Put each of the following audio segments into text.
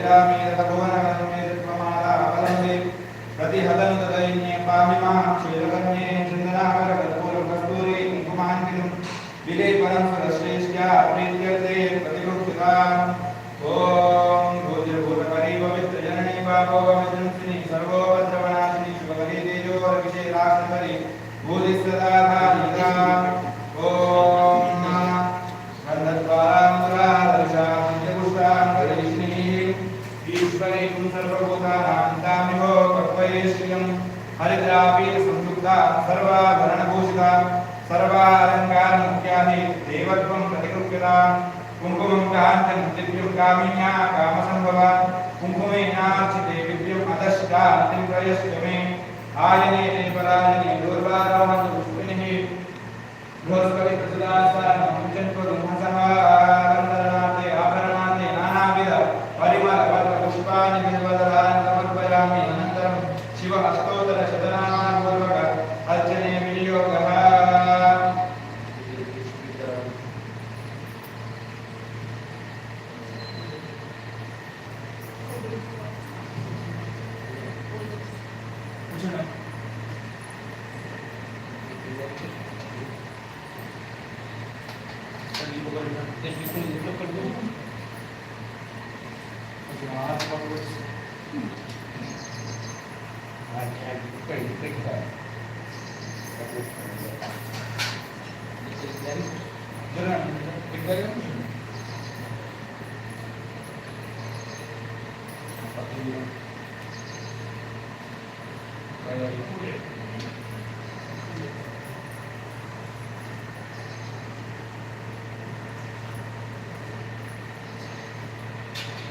විරාමීර භගවනගන්නේ ප්‍රමාදා අවලම්බේ ප්‍රතිහදනතදෛන්නේ පාමිමා ක්ෂේරකන්නේ චන්දනාකර කර්පූර කස්තූරී කුමාන්තිනම් විලේ පරම්පර ශ්‍රේෂ්ඨා ප්‍රීත්‍යර්ථේ ප්‍රතිරුක්තිකා ඕම් භෝජ භූත පරිවවිත් ජනනී පාපෝ වමිදන්ති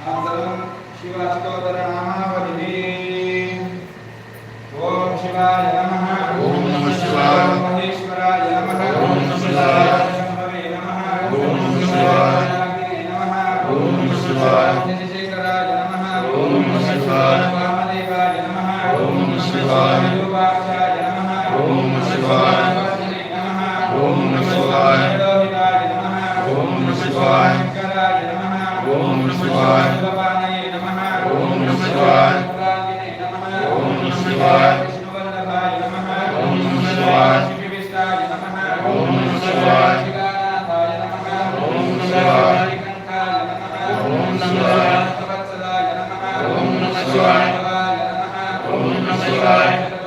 अनन्तरं शिवस्तोत्रनामावलिः ॐ शिवाय नमः शिवाय ओम नमः शिवाय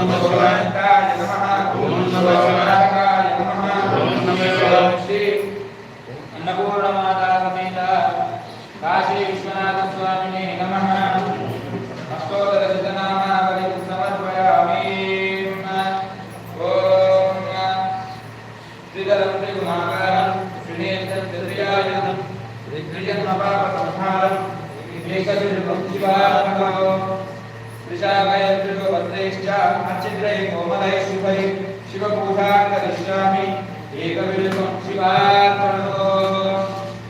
नमः भगवताय नमः ओम नमः भगवताय नमः ओम नमः भगवते अन्नपूर्ण माता समेत काशी विश्वनाथ स्वामिने नमः अष्टोत्तर शतनामावली समर्पयामि ओम त्रिदलं त्रिगुणाकारं श्रीनेत्रं त्रियायनं त्रिजन्म पाप संहारं एकदिन भक्तिवादं त्रिशागायत्री प्रदेश्च आचिद्रै कोमलै शिवै शिवपूजां करिष्यामि। एकविधं शिवार्पणो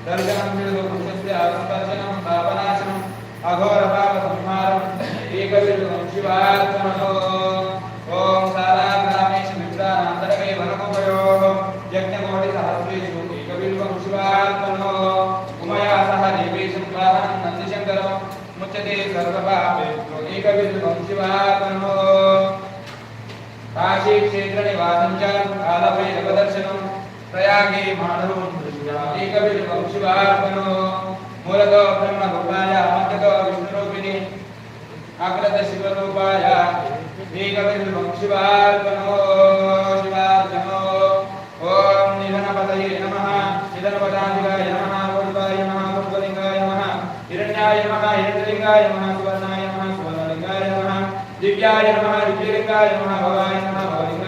दर्शनं विदुपुरुषस्य आसन्दर्शनं पापनाशनम् अघोरपापसंहारम्। एकविधं शिवार्पणो ॐ साराग्रामेषु विद्वानान्तरमे वनमुपयोः यज्ञकोटिसहस्रेषु एकबिल्वं शिवार्पणो उमया सह देवेशं प्राहं नन्दिशङ्करं मुच्यते सर्वपापेभ्यो एकबिल्वं शिवा క్షేత్ర నివాసం చ కాలభైరవ ప్రయాగే మాధవం ఏకవిధ ఏకవిల్వం మూలతో బ్రహ్మ రూపాయ అంతతో విష్ణురూపిణి అగ్రత శివరూపాయ. ఏకవిధ శివార్పణో శివార్పణో. ఓం నిధనపతయే నమః నిధనపదాధికాయ నమః పూర్వాయ నమః పూర్వలింగాయ నమః హిరణ్యాయ నమః హిరణ్యలింగాయ నమః సువర్ణాయ నమః సువర్ణలింగాయ నమః దివ్యాయ నమః దివ్యలింగాయ నమః భవాయ నమః భవలింగాయ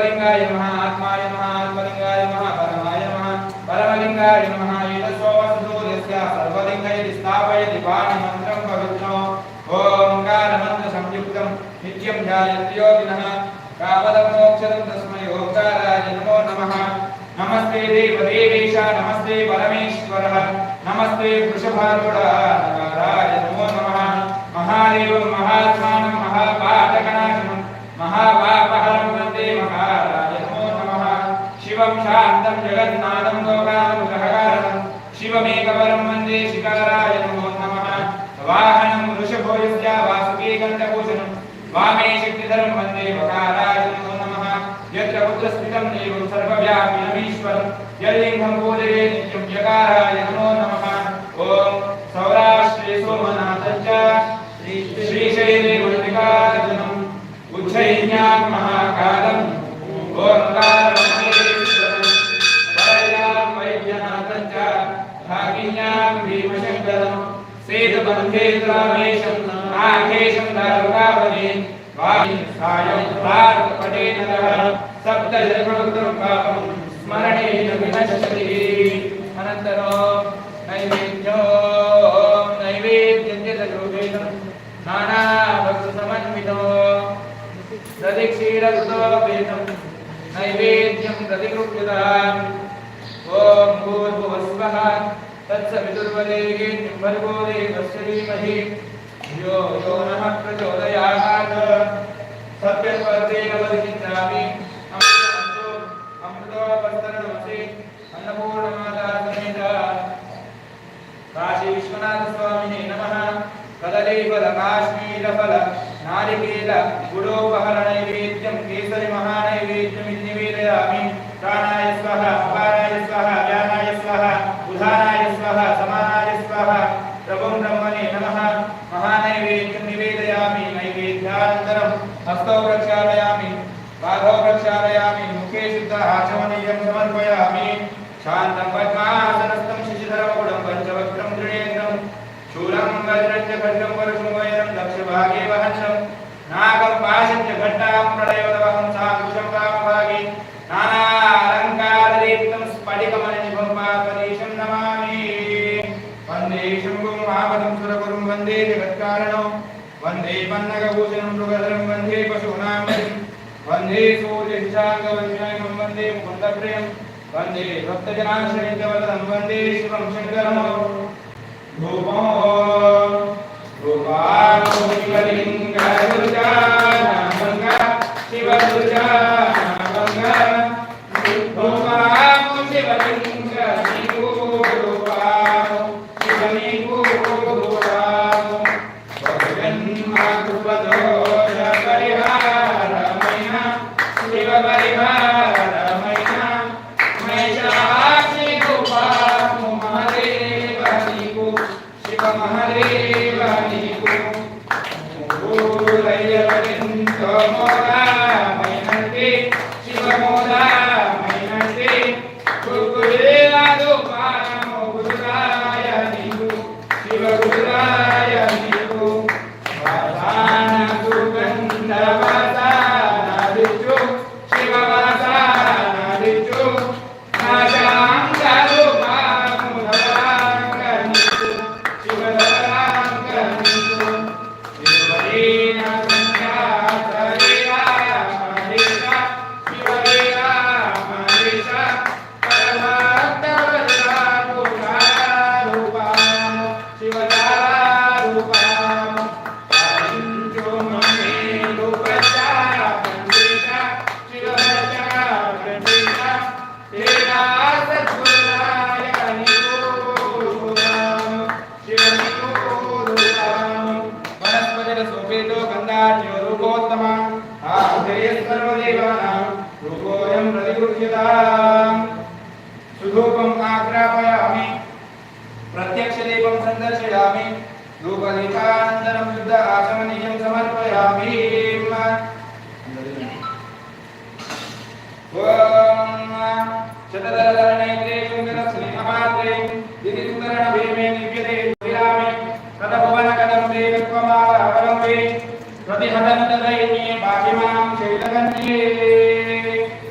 శర్వలింగాయ నమః ఆత్మాయ నమః ఆత్మలింగాయ నమః పరమాయ నమః పరమలింగాయ నమః ఏతస్వవసుదూర్యస్య సర్వలింగయతి స్థాపయతి పాణి మంత్రం పవిత్రం. ఓంకార మంత్ర సంయుక్తం నిత్యం ధ్యాయంతి యోగినః కామదం మోక్షదం తస్మై ఓంకారాయ నమో నమః. నమస్తే దేవదేవేశ నమస్తే పరమేశ్వర. నమస్తే వృషభారుడ నకారాయ నమో నమః. మహాదేవం మహాత్మానం మహాపాతకనాశనం महावापहरं वन्दे महाराजो नमः शिवं शान्तं जगन्नाथं लोकानुग्रहकारणं शिवमेकवरं वन्दे शिखराय नमो नमः वाहनं वृषभोजस्य वासुकीकण्ठभूषणं वामे शक्तिधरं वन्दे वकाराय नमो नमः यत्र पुत्रस्थितं देवं सर्वव्यापिनमीश्वरं यल्लिङ्गं पूजये नित्यं यकाराय नमो नमः ॐ सौराष्ट्रे सोमनः వందే రమేశం రాకేశం నరకావనే వాయుసాయం భారతపటే నర సప్తజన్మకృతం పాపం స్మరణేన నైవేద్యం జరూపేణ ఓం భూర్భువస్వః तत्सवितुर्वरेगे वर्गो देवस्य यो यो नः प्रचोदयात्। सभ्यपर्देन वदिष्यामि अमृतोपस्तरणमसि। अन्नपूर्णमाता काशीविश्वनाथस्वामिने नमः। कदलीफलकाश्मीरफल नारिकेल गुडोपहरणैवेद्यं केसरिमहानैवेद्यमिति निवेदयामि। प्राणाय स्वाहा। जगत्कारणं वन्दे पन्नकभूषणं मृगधरं वन्दे पशूनां वन्दे सूर्यदिशाङ्गवन्द्यायं वन्दे मुकुन्दप्रियं वन्दे भक्तजनाश्रयन्दवदनं वन्दे शिवं शङ्करं धूपो धूपालिङ्गदुर्गा ಶಿವಮಹದೇವ ನೀವು ಮೂರಯ್ಯವರಿಂದ ಮೋರ सुधूपम आग्रापयामि प्रत्यक्ष दीपम संदर्शयामि धूपदीपानंतरम शुद्ध आसमनीयम समर्पयामि ओम शतदलदलने प्रतिहतन्तदैन्ये पापिमां चैतकन्ये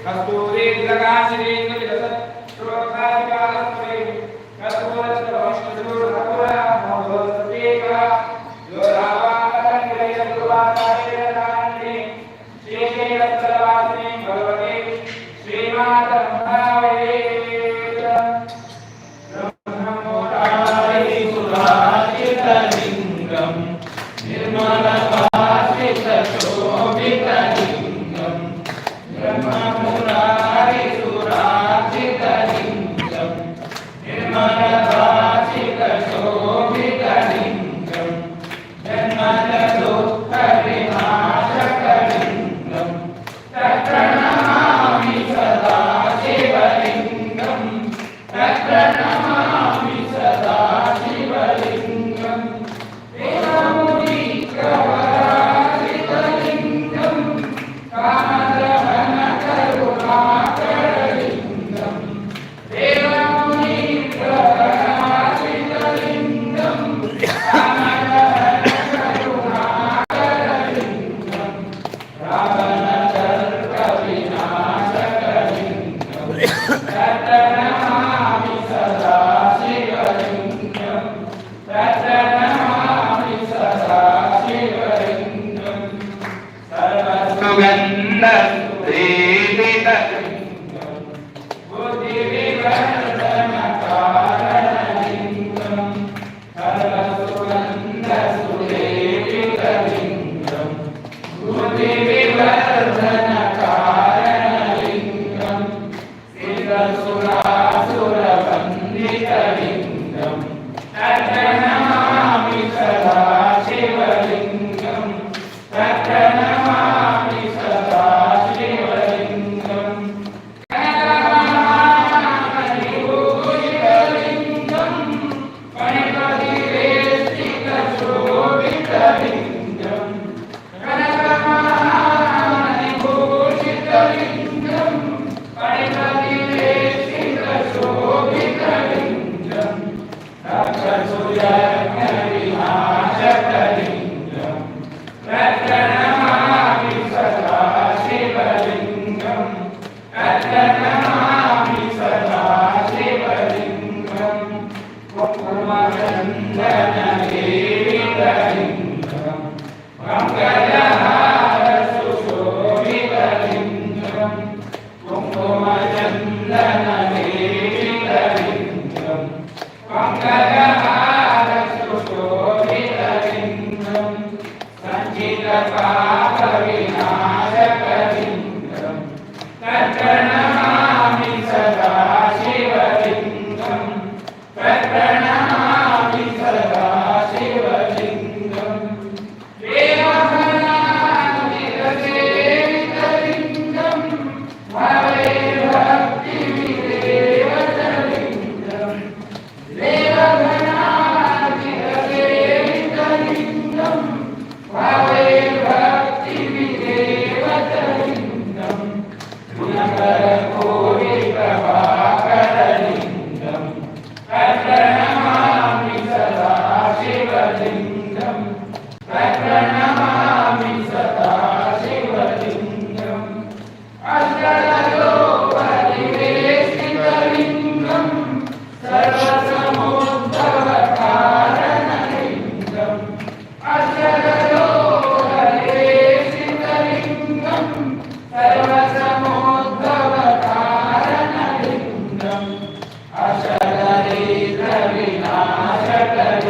कस्तु वे जगाशिरेन्द्र विदस शरणम्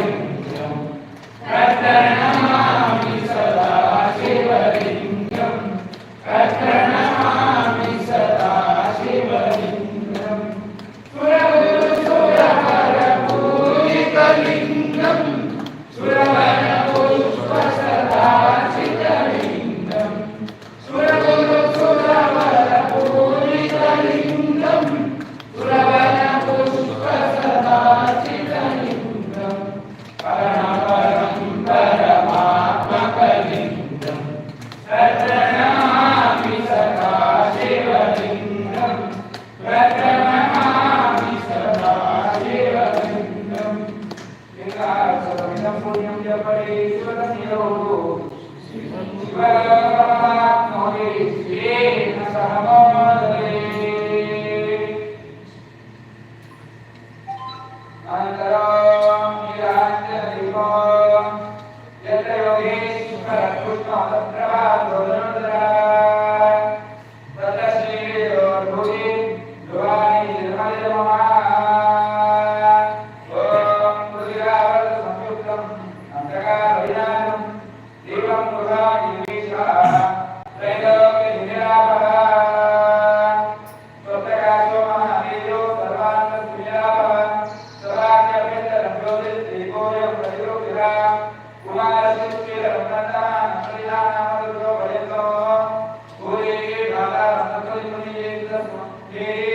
Thank you. Hey.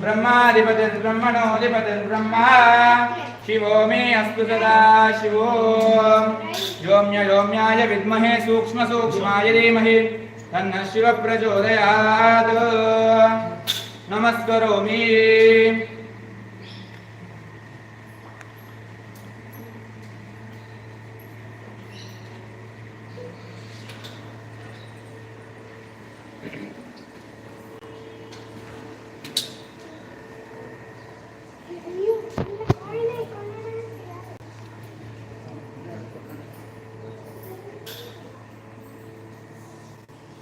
ब्रह्माधिपतिर्ब्रह्मणोऽधिपतिर्ब्रह्मा शिवो मे अस्तु सदा शिवो। योम्य योम्याय विद्महे सूक्ष्मसूक्ष्माय धीमहि। तन्नः शिवः प्रचोदयात् नमस्करोमि।